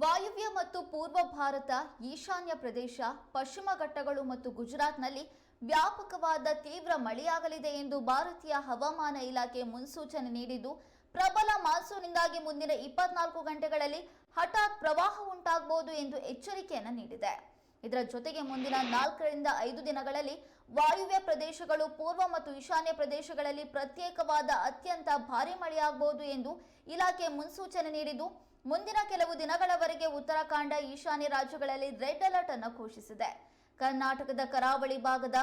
ವಾಯುವ್ಯ ಮತ್ತು ಪೂರ್ವ ಭಾರತ, ಈಶಾನ್ಯ ಪ್ರದೇಶ, ಪಶ್ಚಿಮ ಘಟ್ಟಗಳು ಮತ್ತು ಗುಜರಾತ್ನಲ್ಲಿ ವ್ಯಾಪಕವಾದ ತೀವ್ರ ಮಳೆಯಾಗಲಿದೆ ಎಂದು ಭಾರತೀಯ ಹವಾಮಾನ ಇಲಾಖೆ ಮುನ್ಸೂಚನೆ ನೀಡಿದ್ದು, ಪ್ರಬಲ ಮಾನ್ಸೂನ್ನಿಂದಾಗಿ ಮುಂದಿನ ಇಪ್ಪತ್ನಾಲ್ಕು ಗಂಟೆಗಳಲ್ಲಿ ಹಠಾತ್ ಪ್ರವಾಹ ಉಂಟಾಗಬಹುದು ಎಂದು ಎಚ್ಚರಿಕೆಯನ್ನು ನೀಡಿದೆ. ಇದರ ಜೊತೆಗೆ ಮುಂದಿನ ನಾಲ್ಕರಿಂದ ಐದು ದಿನಗಳಲ್ಲಿ ವಾಯುವ್ಯ ಪ್ರದೇಶಗಳು, ಪೂರ್ವ ಮತ್ತು ಈಶಾನ್ಯ ಪ್ರದೇಶಗಳಲ್ಲಿ ಪ್ರತ್ಯೇಕವಾದ ಅತ್ಯಂತ ಭಾರಿ ಮಳೆಯಾಗಬಹುದು ಎಂದು ಇಲಾಖೆ ಮುನ್ಸೂಚನೆ ನೀಡಿದ್ದು, ಮುಂದಿನ ಕೆಲವು ದಿನಗಳವರೆಗೆ ಉತ್ತರಾಖಂಡ, ಈಶಾನ್ಯ ರಾಜ್ಯಗಳಲ್ಲಿ ರೆಡ್ ಅಲರ್ಟ್ ಅನ್ನು ಘೋಷಿಸಿದೆ. ಕರ್ನಾಟಕದ ಕರಾವಳಿ ಭಾಗದ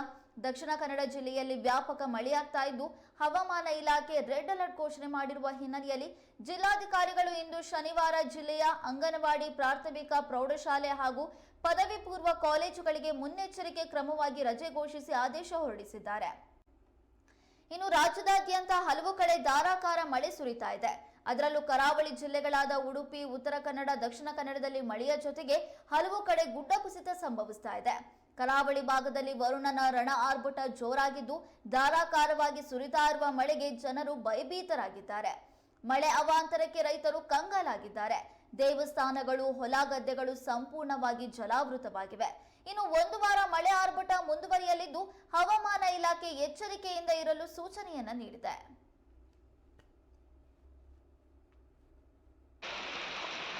ದಕ್ಷಿಣ ಕನ್ನಡ ಜಿಲ್ಲೆಯಲ್ಲಿ ವ್ಯಾಪಕ ಮಳೆಯಾಗ್ತಾ ಇದ್ದು, ಹವಾಮಾನ ಇಲಾಖೆ ರೆಡ್ ಅಲರ್ಟ್ ಘೋಷಣೆ ಮಾಡಿರುವ ಹಿನ್ನೆಲೆಯಲ್ಲಿ ಜಿಲ್ಲಾಧಿಕಾರಿಗಳು ಇಂದು ಶನಿವಾರ ಜಿಲ್ಲೆಯ ಅಂಗನವಾಡಿ, ಪ್ರಾಥಮಿಕ, ಪ್ರೌಢಶಾಲೆ ಹಾಗೂ ಪದವಿ ಪೂರ್ವ ಕಾಲೇಜುಗಳಿಗೆ ಮುನ್ನೆಚ್ಚರಿಕೆ ಕ್ರಮವಾಗಿ ರಜೆ ಘೋಷಿಸಿ ಆದೇಶ ಹೊರಡಿಸಿದ್ದಾರೆ. ಇನ್ನು ರಾಜ್ಯದಾದ್ಯಂತ ಹಲವು ಕಡೆ ಧಾರಾಕಾರ ಮಳೆ ಸುರಿತಾ ಇದೆ. ಅದರಲ್ಲೂ ಕರಾವಳಿ ಜಿಲ್ಲೆಗಳಾದ ಉಡುಪಿ, ಉತ್ತರ ಕನ್ನಡ, ದಕ್ಷಿಣ ಕನ್ನಡದಲ್ಲಿ ಮಳೆಯ ಜೊತೆಗೆ ಹಲವು ಕಡೆ ಗುಡ್ಡ ಕುಸಿತ ಸಂಭವಿಸ್ತಾ ಇದೆ. ಕರಾವಳಿ ಭಾಗದಲ್ಲಿ ವರುಣನ ರಣ ಆರ್ಭಟ ಜೋರಾಗಿದ್ದು, ಧಾರಾಕಾರವಾಗಿ ಸುರಿತಾ ಇರುವ ಮಳೆಗೆ ಜನರು ಭಯಭೀತರಾಗಿದ್ದಾರೆ. ಮಳೆ ಅವಾಂತರಕ್ಕೆ ರೈತರು ಕಂಗಾಲಾಗಿದ್ದಾರೆ. ದೇವಸ್ಥಾನಗಳು, ಹೊಲ ಗದ್ದೆಗಳು ಸಂಪೂರ್ಣವಾಗಿ ಜಲಾವೃತವಾಗಿವೆ. ಇನ್ನು ಒಂದು ವಾರ ಮಳೆ ಆರ್ಭಟ ಮುಂದುವರಿಯಲಿದ್ದು, ಹವಾಮಾನ ಇಲಾಖೆ ಎಚ್ಚರಿಕೆಯಿಂದ ಇರಲು ಸೂಚನೆಯನ್ನ ನೀಡಿದೆ.